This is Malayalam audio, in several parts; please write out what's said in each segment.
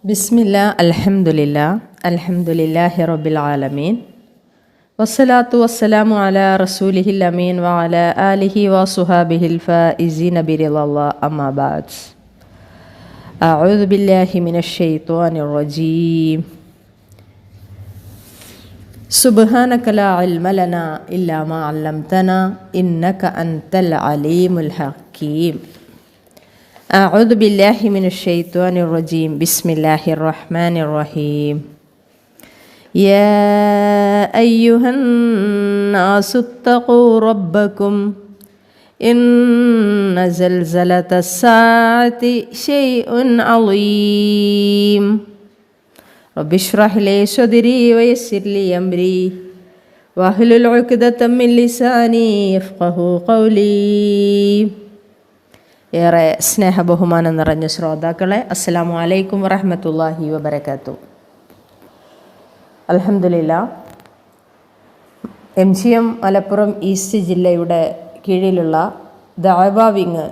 بسم الله الحمد لله الحمد لله رب العالمين والصلاة والسلام على رسوله الأمين وعلى آله وصحابه الفائزين برضا الله أما بعد أعوذ بالله من الشيطان الرجيم سبحانك لا علم لنا إلا ما علمتنا إنك أنت العليم الحكيم أعوذ بالله من الشيطان الرجيم. بسم الله الرحمن الرحيم. يا أيها الناس اتقوا ربكم. إن زلزلة الساعة شيء عظيم. رب اشرح لي صدري ويسر لي أمري. واحلل عقدة من لساني يفقه قولي. ഏറെ സ്നേഹബഹുമാനം നിറഞ്ഞ ശ്രോതാക്കളെ അസ്സാം വലൈക്കും വറഹമത്തല്ലാഹി വബർക്കാത്തു അലഹമില്ല M G M Malappuram east ജില്ലയുടെ കീഴിലുള്ള ദാബ വിങ്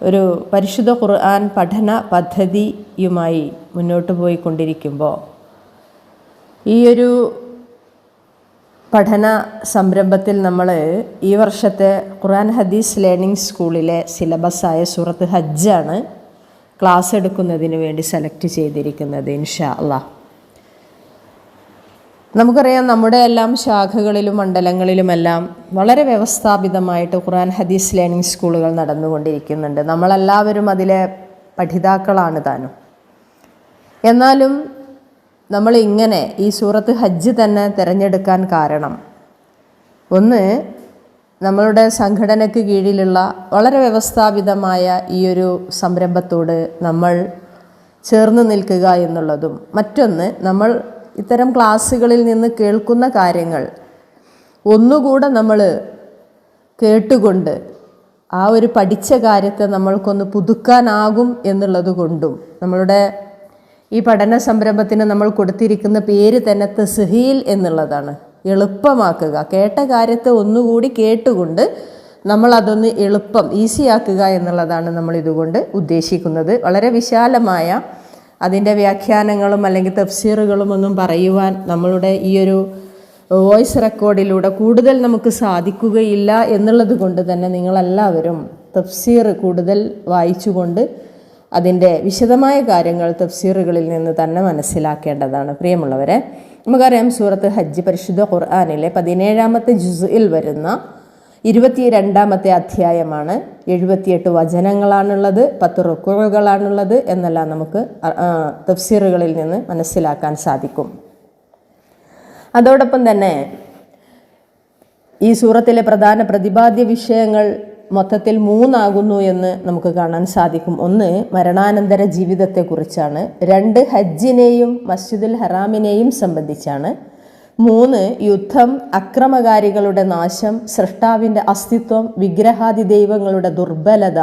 ഒരു പരിശുദ്ധ ഖുർആൻ പഠന പദ്ധതിയുമായി മുന്നോട്ട് പോയിക്കൊണ്ടിരിക്കുമ്പോൾ ഈ ഒരു പഠന സംരംഭത്തിൽ നമ്മൾ ഈ വർഷത്തെ ഖുർആൻ ഹദീസ് ലേണിംഗ് സ്കൂളിലെ സിലബസായ സൂറത്ത് ഹജ്ജാണ് ക്ലാസ് എടുക്കുന്നതിന് വേണ്ടി സെലക്ട് ചെയ്തിരിക്കുന്നത് ഇൻഷാ അല്ലാ നമുക്കറിയാം നമ്മുടെ എല്ലാം ശാഖകളിലും മണ്ഡലങ്ങളിലുമെല്ലാം വളരെ വ്യവസ്ഥാപിതമായിട്ട് ഖുർആൻ ഹദീസ് ലേണിംഗ് സ്കൂളുകൾ നടന്നുകൊണ്ടിരിക്കുന്നുണ്ട്. നമ്മളെല്ലാവരും അതിലെ പഠിതാക്കളാണ് താനും. എന്നാലും നമ്മൾ ഇങ്ങനെ ഈ സൂറത്ത് ഹജ്ജ് തന്നെ തിരഞ്ഞെടുക്കാൻ കാരണം. ഒന്ന് നമ്മളുടെ സംഘടനയ്ക്ക് കീഴിലുള്ള വളരെ വ്യവസ്ഥാപിതമായ ഈ ഒരു സംരംഭത്തോട് നമ്മൾ ചേർന്ന് നിൽക്കുക എന്നുള്ളതും മറ്റൊന്ന് നമ്മൾ ഇത്തരം ക്ലാസ്സുകളിൽ നിന്ന് കേൾക്കുന്ന കാര്യങ്ങൾ ഒന്നുകൂടെ നമ്മൾ കേട്ടുകൊണ്ട് ആ ഒരു പഠിച്ച കാര്യത്തെ നമ്മൾക്കൊന്ന് പുതുക്കാനാകും എന്നുള്ളത് കൊണ്ടും നമ്മളുടെ ഈ പഠന സംരംഭത്തിന് നമ്മൾ കൊടുത്തിരിക്കുന്ന പേര് തന്നെ തസ്ഹീൽ എന്നുള്ളതാണ്. എളുപ്പമാക്കുക. കേട്ട കാര്യത്തെ ഒന്നുകൂടി കേട്ടുകൊണ്ട് നമ്മൾ അതൊന്ന് എളുപ്പം ഈസിയാക്കുക എന്നുള്ളതാണ് നമ്മൾ ഇതുകൊണ്ട് ഉദ്ദേശിക്കുന്നത്. വളരെ വിശാലമായ അതിന്റെ വ്യാഖ്യാനങ്ങളും അല്ലെങ്കിൽ തഫ്സീറുകളും ഒന്നും പറയുവാൻ നമ്മളുടെ ഈ ഒരു വോയിസ് റെക്കോർഡിലൂടെ കൂടുതൽ നമുക്ക് സാധിക്കുകയില്ല എന്നുള്ളത് കൊണ്ട് തന്നെ നിങ്ങളെല്ലാവരും തഫ്സീർ കൂടുതൽ വായിച്ചുകൊണ്ട് അതിന്റെ വിശദമായ കാര്യങ്ങൾ തഫ്സീറുകളിൽ നിന്ന് തന്നെ മനസ്സിലാക്കേണ്ടതാണ്. പ്രിയമുള്ളവരെ നമുക്കറിയാം സൂറത്ത് ഹജ്ജ് പരിശുദ്ധ ഖുർആാനിലെ പതിനേഴാമത്തെ ജുസുയിൽ വരുന്ന ഇരുപത്തി രണ്ടാമത്തെ അധ്യായമാണ്. എഴുപത്തിയെട്ട് വചനങ്ങളാണുള്ളത് പത്ത് റുക്കുകളാണുള്ളത് എന്നെല്ലാം നമുക്ക് തഫ്സീറുകളിൽ നിന്ന് മനസ്സിലാക്കാൻ സാധിക്കും. അതോടൊപ്പം തന്നെ ഈ സൂറത്തിലെ പ്രധാന പ്രതിപാദ്യ വിഷയങ്ങൾ മൊത്തത്തിൽ മൂന്നാകുന്നു എന്ന് നമുക്ക് കാണാൻ സാധിക്കും. ഒന്ന് മരണാനന്തര ജീവിതത്തെക്കുറിച്ചാണ്. രണ്ട് ഹജ്ജിനെയും മസ്ജിദുൽ ഹറാമിനെയും സംബന്ധിച്ചാണ്. മൂന്ന് യുദ്ധം അക്രമകാരികളുടെ നാശം സൃഷ്ടാവിന്റെ അസ്തിത്വം വിഗ്രഹാദി ദൈവങ്ങളുടെ ദുർബലത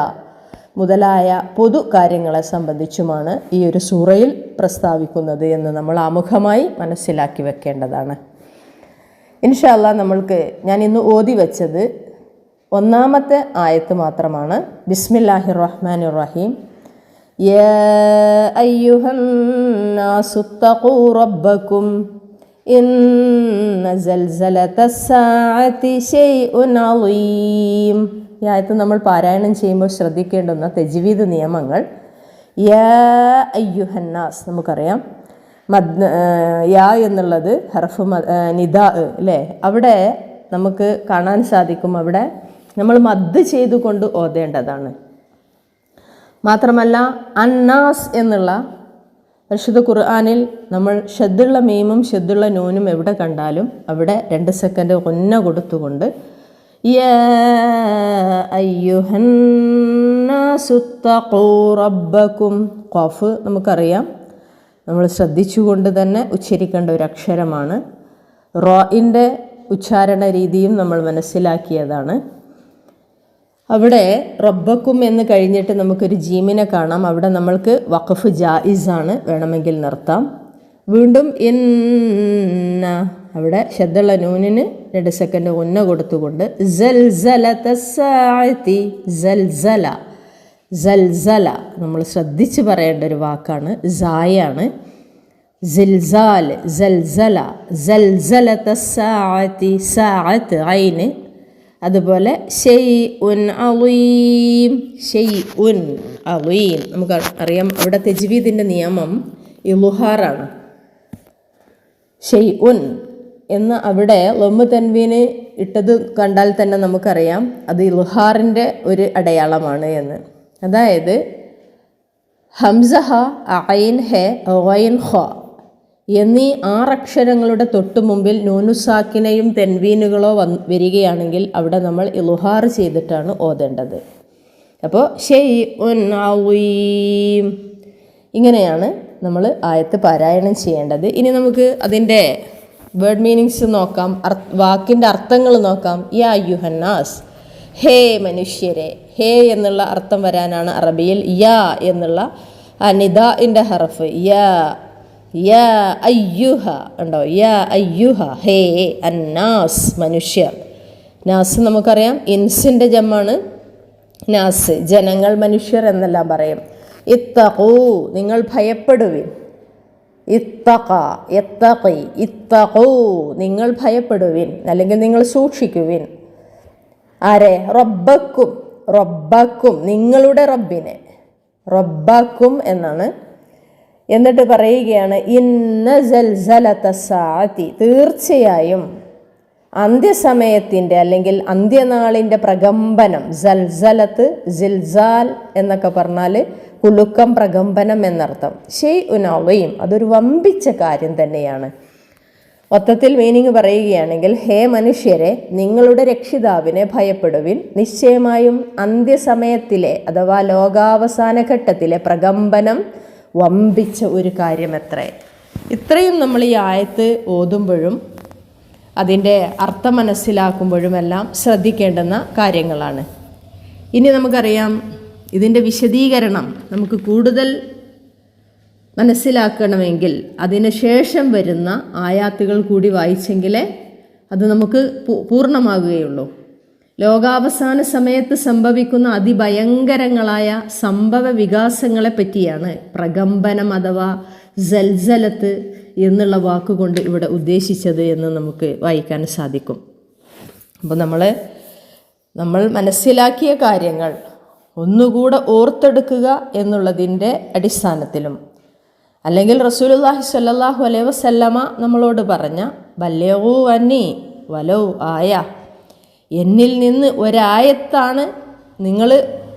മുതലായ പൊതു കാര്യങ്ങളെ സംബന്ധിച്ചുമാണ് ഈ ഒരു സൂറയിൽ പ്രസ്താവിക്കുന്നത് എന്ന് നമ്മൾ ആമുഖമായി മനസ്സിലാക്കി വെക്കേണ്ടതാണ്. ഇൻഷല്ല നമ്മൾക്ക് ഞാൻ ഇന്ന് ഓതി വെച്ചത് ഒന്നാമത്തെ ആയത്ത് മാത്രമാണ്. ബിസ്മില്ലാഹി റഹ്മാൻ റഹീം ഈ ആയത്ത് നമ്മൾ പാരായണം ചെയ്യുമ്പോൾ ശ്രദ്ധിക്കേണ്ടുന്ന തെജ്വീദ് നിയമങ്ങൾ. യാ അയ്യുഹന്നാസ് നമുക്കറിയാം. മദ് യാ എന്നുള്ളത് ഹർഫ് നിദാ അല്ലേ അവിടെ നമുക്ക് കാണാൻ സാധിക്കും അവിടെ നമ്മൾ മദ് ചെയ്തുകൊണ്ട് ഓതേണ്ടതാണ്. മാത്രമല്ല അന്നാസ് എന്നുള്ള പരിശുദ്ധ ഖുർആാനിൽ നമ്മൾ ഷെദ്ദുള്ള മീമും ഷെദ്ദുള്ള നൂനും എവിടെ കണ്ടാലും അവിടെ രണ്ട് സെക്കൻഡ് ഒന്ന കൊടുത്തുകൊണ്ട് റബ്ബക്കും ഖഫ് നമുക്കറിയാം. നമ്മൾ ശ്രദ്ധിച്ചുകൊണ്ട് തന്നെ ഉച്ചരിക്കേണ്ട ഒരു അക്ഷരമാണ്. റോയിന്റെ ഉച്ചാരണ രീതിയും നമ്മൾ മനസ്സിലാക്കിയതാണ്. അവിടെ റബ്ബക്കും എന്ന് കഴിഞ്ഞിട്ട് നമുക്കൊരു ജീമിനെ കാണാം. അവിടെ നമ്മൾക്ക് വഖഫ് ജായിസാണ് വേണമെങ്കിൽ നിർത്താം. വീണ്ടും ഇന്ന അവിടെ ശബ്ദമുള്ള നൂനിന് രണ്ട് സെക്കൻഡ് ഒന്ന കൊടുത്തുകൊണ്ട് ജൽസല ജൽസല നമ്മൾ ശ്രദ്ധിച്ച് പറയേണ്ട ഒരു വാക്കാണ്. സായാണ്. ജിൽസാൽ ജൽസല സാഅത്തി സാഅത്ത് ഐന്. അതുപോലെ ഷെയ് ഉൻ അളീം ഷെയ് ഉൻ അളീം നമുക്ക് അറിയാം അവിടെ തെജ്വീദിന്റെ നിയമം ഇലുഹാറാണ്. ഷെയ് ഉൻ എന്ന് അവിടെ ലൊമ്പ് തൻവീന് ഇട്ടത് കണ്ടാൽ തന്നെ നമുക്കറിയാം. അത് ഇലുഹാറിന്റെ ഒരു അടയാളമാണ് എന്ന്. അതായത് ഹംസഹ അയിൻ ഹെ ഒയൻ ഹ എന്നീ ആറക്ഷരങ്ങളുടെ തൊട്ടു മുമ്പിൽ നൂനുസാക്കിനെയും തെൻവീനുകളോ വന്ന് വരികയാണെങ്കിൽ അവിടെ നമ്മൾ ഇലുഹാർ ചെയ്തിട്ടാണ് ഓതേണ്ടത്. അപ്പോൾ ഷെയ് ഉൻ ഇങ്ങനെയാണ് നമ്മൾ ആയത്ത് പാരായണം ചെയ്യേണ്ടത്. ഇനി നമുക്ക് അതിന്റെ വേർഡ് മീനിങ്സ് നോക്കാം വാക്കിന്റെ അർത്ഥങ്ങൾ നോക്കാം. യാ യുഹന്നാസ് ഹേ മനുഷ്യരെ ഹേ എന്നുള്ള അർത്ഥം വരാനാണ് അറബിയിൽ യാ എന്നുള്ള അനിത ഇന്റെ ഹറഫ്. യാ യാ അയ്യുഹ ഉണ്ടോ? യാ അയ്യുഹ ഹേ അന്നാസ് മനുഷ്യർ നാസ് നമുക്കറിയാം ഇൻസിന്റെ ജമ്മാണ് നാസ് ജനങ്ങൾ മനുഷ്യർ എന്നെല്ലാം പറയും. ഇത്തഖൂ നിങ്ങൾ ഭയപ്പെടുവിൻ. ഇത്തഖ എത്തഖി ഇത്തഖൂ നിങ്ങൾ ഭയപ്പെടുവിൻ അല്ലെങ്കിൽ നിങ്ങൾ സൂക്ഷിക്കുവിൻ. ആരെ? റബ്ബക്കും റബ്ബക്കും നിങ്ങളുടെ റബ്ബിനെ. റബ്ബക്കും എന്നാണ് എന്നിട്ട് പറയുകയാണ് ഇന്ന ജൽസലത്ത സാത്തി തീർച്ചയായും അന്ത്യസമയത്തിന്റെ അല്ലെങ്കിൽ അന്ത്യനാളിന്റെ പ്രകമ്പനം ജൽസലത്ത് ജിൽസാൽ എന്നൊക്കെ പറഞ്ഞാൽ കുലുക്കം പ്രകമ്പനം എന്നർത്ഥം ഷെയ് ഉനവയും അതൊരു വമ്പിച്ച കാര്യം തന്നെയാണ്. മൊത്തത്തിൽ മീനിങ് പറയുകയാണെങ്കിൽ ഹേ മനുഷ്യരെ നിങ്ങളുടെ രക്ഷിതാവിനെ ഭയപ്പെടുവിൻ. നിശ്ചയമായും അന്ത്യസമയത്തിലെ അഥവാ ലോകാവസാന ഘട്ടത്തിലെ പ്രകമ്പനം വമ്പിച്ച ഒരു കാര്യമത്രേ. ഇത്രയും നമ്മൾ ഈ ആയത്ത് ഓതുമ്പോഴും അതിന്റെ അർത്ഥം മനസ്സിലാക്കുമ്പോഴുമെല്ലാം ശ്രദ്ധിക്കേണ്ടുന്ന കാര്യങ്ങളാണ്. ഇനി നമുക്കറിയാം ഇതിന്റെ വിശദീകരണം നമുക്ക് കൂടുതൽ മനസ്സിലാക്കണമെങ്കിൽ അതിന് ശേഷം വരുന്ന ആയാത്തുകൾ കൂടി വായിച്ചെങ്കിലേ അത് നമുക്ക് പൂർണമാകുകയുള്ളൂ. ലോകാവസാന സമയത്ത് സംഭവിക്കുന്ന അതിഭയങ്കരങ്ങളായ സംഭവ വികാസങ്ങളെ പറ്റിയാണ് പ്രകമ്പനം അഥവാ ജൽജലത്ത് എന്നുള്ള വാക്കുകൊണ്ട് ഇവിടെ ഉദ്ദേശിച്ചത് എന്ന് നമുക്ക് വായിക്കാൻ സാധിക്കും. അപ്പോൾ നമ്മൾ നമ്മൾ മനസ്സിലാക്കിയ കാര്യങ്ങൾ ഒന്നുകൂടെ ഓർത്തെടുക്കുക എന്നുള്ളതിന്റെ അടിസ്ഥാനത്തിലും അല്ലെങ്കിൽ റസൂലുള്ളാഹി സ്വല്ലല്ലാഹു അലൈഹി വസല്ലമ നമ്മളോട് പറഞ്ഞ ബല്യവു അന്നി വലൗ ആയ എന്നിൽ നിന്ന് ഒരായത്താണ് നിങ്ങൾ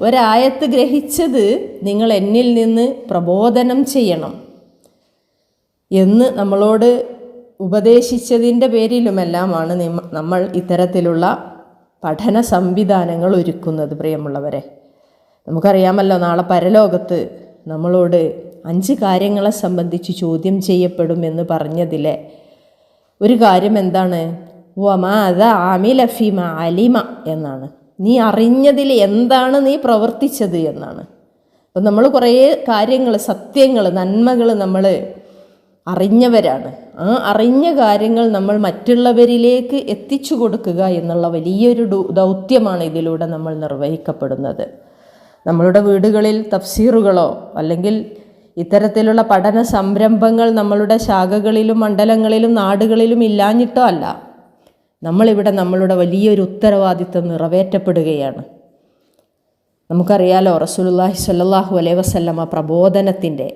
ഒരായത്ത് ഗ്രഹിച്ചത് നിങ്ങൾ എന്നിൽ നിന്ന് പ്രബോധനം ചെയ്യണം എന്ന് നമ്മളോട് ഉപദേശിച്ചതിന്റെ പേരിലുമെല്ലാമാണ് നിമ- നമ്മൾ ഇത്തരത്തിലുള്ള പഠന സംവിധാനങ്ങൾ ഒരുക്കുന്നത് പ്രിയമുള്ളവരെ. നമുക്കറിയാമല്ലോ നാളെ പരലോകത്ത് നമ്മളോട് അഞ്ച് കാര്യങ്ങളെ സംബന്ധിച്ച് ചോദ്യം ചെയ്യപ്പെടും എന്ന് പറഞ്ഞതിലെ ഒരു കാര്യം എന്താണ്? വമാത അമിലഫിമ അലിമ എന്നാണ്. നീ അറിഞ്ഞതിൽ എന്താണ് നീ പ്രവർത്തിച്ചത് എന്നാണ്. അപ്പം നമ്മൾ കുറേ കാര്യങ്ങൾ സത്യങ്ങൾ നന്മകൾ നമ്മൾ അറിഞ്ഞവരാണ്. ആ അറിഞ്ഞ കാര്യങ്ങൾ നമ്മൾ മറ്റുള്ളവരിലേക്ക് എത്തിച്ചു കൊടുക്കുക എന്നുള്ള വലിയൊരു ദൗത്യമാണ് ഇതിലൂടെ നമ്മൾ നിർവഹിക്കപ്പെടുന്നത്. നമ്മളുടെ വീടുകളിൽ തഫ്സീറുകളോ അല്ലെങ്കിൽ ഇത്തരത്തിലുള്ള പഠന സംരംഭങ്ങൾ നമ്മളുടെ ശാഖകളിലും മണ്ഡലങ്ങളിലും നാടുകളിലും ഇല്ലാഞ്ഞിട്ടോ അല്ല. നമ്മളിവിടെ നമ്മളുടെ വലിയൊരു ഉത്തരവാദിത്വം നിറവേറ്റപ്പെടുകയാണ്. നമുക്കറിയാലോ റസൂലുള്ളാഹി സ്വല്ലല്ലാഹു അലൈഹി വസല്ലമ പ്രബോധനത്തിന്റെ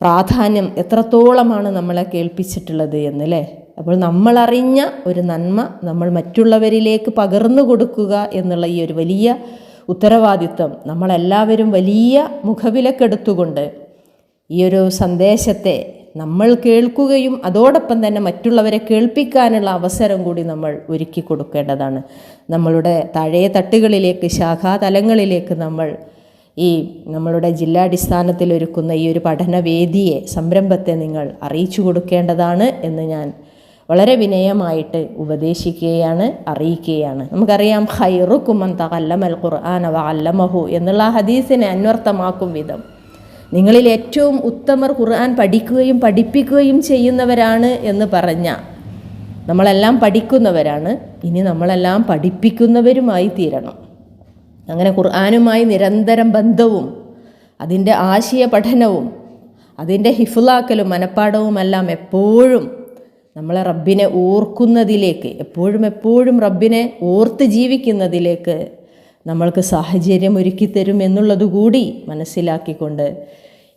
പ്രാധാന്യം എത്രത്തോളമാണ് നമ്മളെ കേൾപ്പിച്ചിട്ടുള്ളത് എന്നല്ലേ? അപ്പോൾ നമ്മളറിഞ്ഞ ഒരു നന്മ നമ്മൾ മറ്റുള്ളവരിലേക്ക് പകർന്നു കൊടുക്കുക എന്നുള്ള ഈ ഒരു വലിയ ഉത്തരവാദിത്വം നമ്മളെല്ലാവരും വലിയ മുഖവിലക്കെടുത്തുകൊണ്ട് ഈ ഒരു സന്ദേശത്തെ നമ്മൾ കേൾക്കുകയും അതോടൊപ്പം തന്നെ മറ്റുള്ളവരെ കേൾപ്പിക്കാനുള്ള അവസരം കൂടി നമ്മൾ ഒരുക്കി കൊടുക്കേണ്ടതാണ്. നമ്മളുടെ താഴേ തട്ടുകളിലേക്ക് ശാഖാതലങ്ങളിലേക്ക് നമ്മൾ ഈ നമ്മളുടെ ജില്ലാടിസ്ഥാനത്തിൽ ഒരുക്കുന്ന ഈ ഒരു പഠനവേദിയെ സംരംഭത്തെ നിങ്ങൾ അറിയിച്ചു കൊടുക്കേണ്ടതാണ് എന്ന് ഞാൻ വളരെ വിനയമായിട്ട് ഉപദേശിക്കുകയാണ് അറിയിക്കുകയാണ്. നമുക്കറിയാം ഹൈറുക്കുമൻ തകല്ലമൽ ഖുർആൻ വ അല്ലമഹു എന്നുള്ള ഹദീസിനെ അന്വർത്ഥമാക്കും വിധം. നിങ്ങളിൽ ഏറ്റവും ഉത്തമർ ഖുർആൻ പഠിക്കുകയും പഠിപ്പിക്കുകയും ചെയ്യുന്നവരാണ് എന്ന് പറഞ്ഞ നമ്മളെല്ലാം പഠിക്കുന്നവരാണ്. ഇനി നമ്മളെല്ലാം പഠിപ്പിക്കുന്നവരുമായി തീരണം. അങ്ങനെ ഖുർആാനുമായി നിരന്തരം ബന്ധവും അതിന്റെ ആശയ പഠനവും അതിന്റെ ഹിഫുലാക്കലും മനപ്പാടവുമെല്ലാം എപ്പോഴും നമ്മളെ റബ്ബിനെ ഓർക്കുന്നതിലേക്ക് എപ്പോഴും എപ്പോഴും റബ്ബിനെ ഓർത്ത് ജീവിക്കുന്നതിലേക്ക് നമ്മൾക്ക് സാഹചര്യം ഒരുക്കിത്തരും എന്നുള്ളതുകൂടി മനസ്സിലാക്കിക്കൊണ്ട്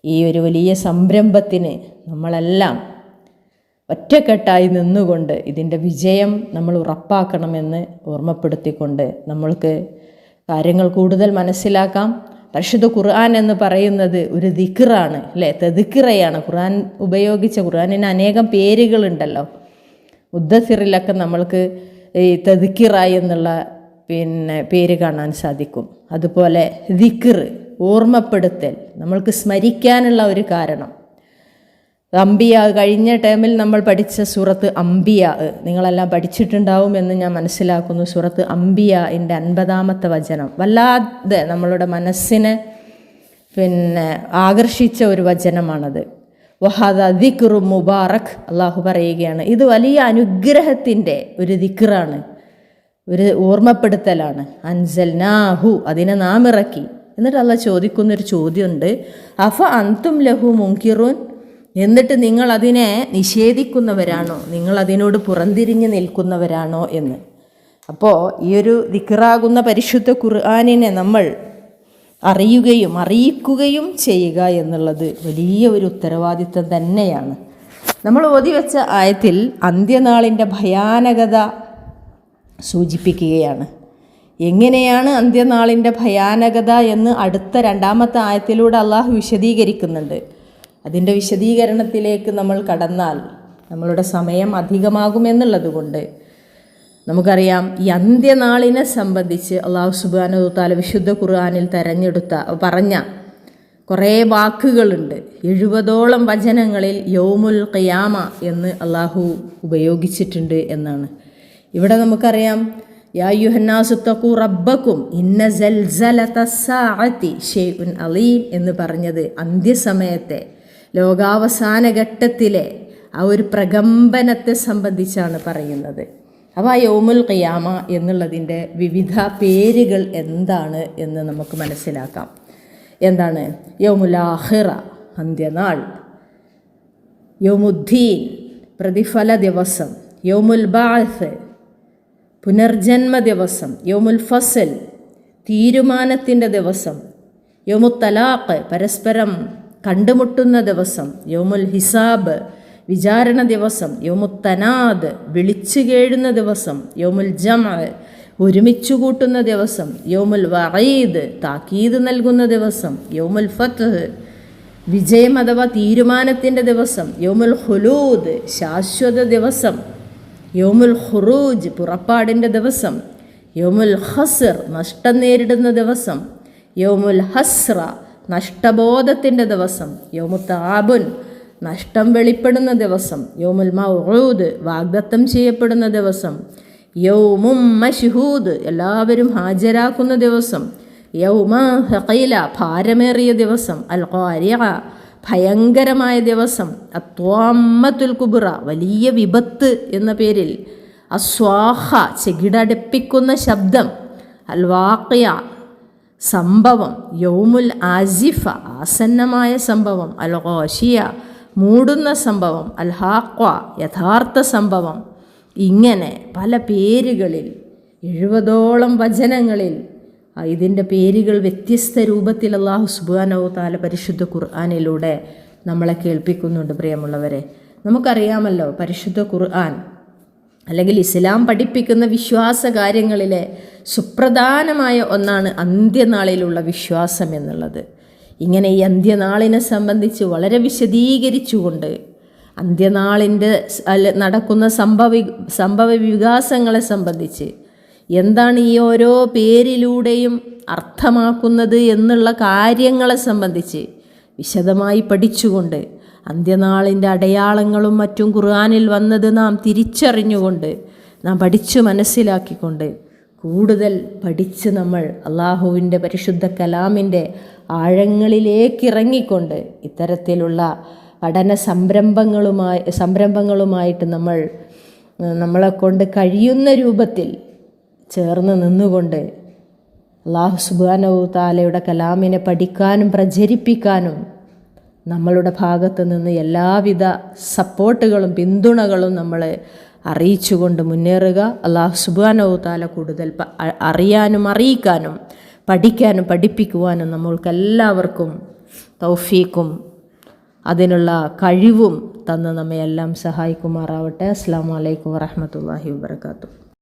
ഈ ഒരു വലിയ സംരംഭത്തിന് നമ്മളെല്ലാം ഒറ്റക്കെട്ടായി നിന്നുകൊണ്ട് ഇതിന്റെ വിജയം നമ്മൾ ഉറപ്പാക്കണമെന്ന് ഓർമ്മപ്പെടുത്തിക്കൊണ്ട് നമ്മൾക്ക് കാര്യങ്ങൾ കൂടുതൽ മനസ്സിലാക്കാം. പരിശുദ്ധ ഖുർആൻ എന്ന് പറയുന്നത് ഒരു ദിക്റാണ് അല്ലേ? തെതിക്കിറയാണ് ഖുർആൻ ഉപയോഗിച്ച ഖുർആനിന് അനേകം പേരുകളുണ്ടല്ലോ. മുദ്ദസിറിലൊക്കെ നമ്മൾക്ക് ഈ തെതിക്കിറ എന്നുള്ള പിന്നെ പേര് കാണാൻ സാധിക്കും. അതുപോലെ ദിക്ർ ഓർമ്മപ്പെടുത്തൽ നമ്മൾക്ക് സ്മരിക്കാനുള്ള ഒരു കാരണം. അമ്പിയ കഴിഞ്ഞ ടേമിൽ നമ്മൾ പഠിച്ച സൂറത്ത് അമ്പിയ നിങ്ങളെല്ലാം പഠിച്ചിട്ടുണ്ടാവുമെന്ന് ഞാൻ മനസ്സിലാക്കുന്നു. സൂറത്ത് അമ്പിയ എന്റെ അൻപതാമത്തെ വചനം. വല്ലാതെ നമ്മളുടെ മനസ്സിനെ പിന്നെ ആകർഷിച്ച ഒരു വചനമാണത്. വഹാദ ദിക്റു മുബാറക് അള്ളാഹു പറയുകയാണ്. ഇത് വലിയ അനുഗ്രഹത്തിന്റെ ഒരു ദിക്റാണ്. ഒരു ഓർമ്മപ്പെടുത്തലാണ്. അൻസൽനാഹു അതിനെ നാം ഇറക്കി. എന്നിട്ട് അല്ല ചോദിക്കുന്നൊരു ചോദ്യമുണ്ട്. അഫ അന്തും ലഹു മുങ്കിറൂൻ എന്നിട്ട് നിങ്ങൾ അതിനെ നിഷേധിക്കുന്നവരാണോ? നിങ്ങൾ അതിനോട് പുറംതിരിഞ്ഞ് നിൽക്കുന്നവരാണോ എന്ന്. അപ്പോൾ ഈ ഒരു ദിക്കറാകുന്ന പരിശുദ്ധ ഖുർആാനിനെ നമ്മൾ അറിയുകയും അറിയിക്കുകയും ചെയ്യുക എന്നുള്ളത് വലിയ ഒരു ഉത്തരവാദിത്വം തന്നെയാണ്. നമ്മൾ ഓതി വെച്ച ആയത്തിൽ അന്ത്യനാളിന്റെ ഭയാനകത സൂചിപ്പിക്കുകയാണ്. എങ്ങനെയാണ് അന്ത്യനാളിന്റെ ഭയാനകത എന്ന് അടുത്ത രണ്ടാമത്തെ ആയത്തിലൂടെ അള്ളാഹു വിശദീകരിക്കുന്നുണ്ട്. അതിന്റെ വിശദീകരണത്തിലേക്ക് നമ്മൾ കടന്നാൽ നമ്മളുടെ സമയം അധികമാകുമെന്നുള്ളത് കൊണ്ട് നമുക്കറിയാം ഈ അന്ത്യനാളിനെ സംബന്ധിച്ച് അള്ളാഹു സുബാനു താല വിശുദ്ധ ഖുർആാനിൽ തെരഞ്ഞെടുത്ത പറഞ്ഞ കുറേ വാക്കുകളുണ്ട്. എഴുപതോളം വചനങ്ങളിൽ യോമുൽ ഖിയാമ എന്ന് അള്ളാഹു ഉപയോഗിച്ചിട്ടുണ്ട് എന്നാണ്. ഇവിടെ നമുക്കറിയാം യാ റബ്ബക്കും ഇന്ന സൽസലതസ്സാഅത്തി ഷെയ്ഉൻ അലീം എന്ന് പറഞ്ഞത് അന്ത്യസമയത്തെ ലോകാവസാന ഘട്ടത്തിലെ ആ ഒരു പ്രകമ്പനത്തെ സംബന്ധിച്ചാണ് പറയുന്നത്. അപ്പോൾ ആ യോമുൽ ഖിയാമ എന്നുള്ളതിന്റെ വിവിധ പേരുകൾ എന്താണ് എന്ന് നമുക്ക് മനസ്സിലാക്കാം. എന്താണ്? യോമുലാഹിറ അന്ത്യനാൾ. യോമുദ്ദീൻ പ്രതിഫല ദിവസം. യോമുൽ ബാസ് പുനർജന്മ ദിവസം യോമുൽ ഫസൽ തീരുമാനത്തിന്റെ ദിവസം യോമു തലാഖ് പരസ്പരം കണ്ടുമുട്ടുന്ന ദിവസം യോമുൽ ഹിസാബ് വിചാരണ ദിവസം യോമുത്തനാദ് വിളിച്ചു കേഴുന്ന ദിവസം യോമുൽ ജമ ഒരുമിച്ചു കൂട്ടുന്ന ദിവസം യോമുൽ വറീദ് താക്കീത് നൽകുന്ന ദിവസം യോമുൽ ഫത്ത് വിജയം അഥവാ തീരുമാനത്തിന്റെ ദിവസം യോമുൽ ഹുലൂദ് ശാശ്വത ദിവസം യോമുൽ ഖുറൂജ് പുറപ്പാടിന്റെ ദിവസം യോമുൽ ഹസർ നഷ്ടം നേരിടുന്ന ദിവസം യോമുൽ ഹസ്ര നഷ്ടബോധത്തിന്റെ ദിവസം യോമു താബുൻ നഷ്ടം വെളിപ്പെടുന്ന ദിവസം യോമുൽ മൗഊദ് വാഗ്ദത്തം ചെയ്യപ്പെടുന്ന ദിവസം യൗമും മഷ്ഹൂദ് എല്ലാവരും ഹാജരാക്കുന്ന ദിവസം യൗമ ഹഖീല ഭാരമേറിയ ദിവസം അൽ ഖാരിയ ഭയങ്കരമായ ദിവസം. അത്വാമ്മത്തുൽ കുബുറ വലിയ വിപത്ത് എന്ന പേരിൽ അസ്വാഹ ചെകിടടുപ്പിക്കുന്ന ശബ്ദം അൽവാഖിയ സംഭവം യൗമുൽ ആസിഫ ആസന്നമായ സംഭവം അൽ ഓഷിയ മൂടുന്ന സംഭവം അൽ ഹാക്വ യഥാർത്ഥ സംഭവം. ഇങ്ങനെ പല പേരുകളിൽ എഴുപതോളം വചനങ്ങളിൽ ഇതിന്റെ പേരുകൾ വ്യത്യസ്ത രൂപത്തിൽ അള്ളാഹു സുബാനോ താല പരിശുദ്ധ ഖുർആാനിലൂടെ നമ്മളെ കേൾപ്പിക്കുന്നുണ്ട് പ്രിയമുള്ളവരെ. നമുക്കറിയാമല്ലോ പരിശുദ്ധ ഖുർആൻ അല്ലെങ്കിൽ ഇസ്ലാം പഠിപ്പിക്കുന്ന വിശ്വാസ കാര്യങ്ങളിലെ സുപ്രധാനമായ ഒന്നാണ് അന്ത്യനാളിലുള്ള വിശ്വാസം എന്നുള്ളത്. ഇങ്ങനെ ഈ അന്ത്യനാളിനെ സംബന്ധിച്ച് വളരെ വിശദീകരിച്ചുകൊണ്ട് അന്ത്യനാളിന്റെ നടക്കുന്ന സംഭവ സംഭവ വികാസങ്ങളെ സംബന്ധിച്ച് എന്താണ് ഈ ഓരോ പേരിലൂടെയും അർത്ഥമാക്കുന്നത് എന്നുള്ള കാര്യങ്ങളെ സംബന്ധിച്ച് വിശദമായി പഠിച്ചുകൊണ്ട് അന്ത്യനാളിന്റെ അടയാളങ്ങളും മറ്റും ഖുർആാനിൽ വന്നത് നാം തിരിച്ചറിഞ്ഞുകൊണ്ട് നാം പഠിച്ചു മനസ്സിലാക്കിക്കൊണ്ട് കൂടുതൽ പഠിച്ച് നമ്മൾ അള്ളാഹുവിന്റെ പരിശുദ്ധ കലാമിന്റെ ആഴങ്ങളിലേക്ക് ഇറങ്ങിക്കൊണ്ട് ഇത്തരത്തിലുള്ള പഠന സംരംഭങ്ങളുമായി സംരംഭങ്ങളുമായിട്ട് നമ്മൾ നമ്മളെ കൊണ്ട് കഴിയുന്ന രൂപത്തിൽ ചേർന്ന് നിന്നുകൊണ്ട് അള്ളാഹു സുബാനവു താലയുടെ കലാമിനെ പഠിക്കാനും പ്രചരിപ്പിക്കാനും നമ്മളുടെ ഭാഗത്ത് നിന്ന് എല്ലാവിധ സപ്പോർട്ടുകളും പിന്തുണകളും നമ്മളെ അറിയിച്ചുകൊണ്ട് മുന്നേറുക. അള്ളാഹു സുബാനവു താല കൂടുതൽ അറിയാനും അറിയിക്കാനും പഠിക്കാനും പഠിപ്പിക്കുവാനും നമ്മൾക്കെല്ലാവർക്കും തൗഫീക്കും അതിനുള്ള കഴിവും തന്ന് നമ്മെ എല്ലാം സഹായിക്കുമാറാവട്ടെ. അസ്സാം വലൈക്കും വാഹമത്തല്ലാഹി വാബർക്കാത്തു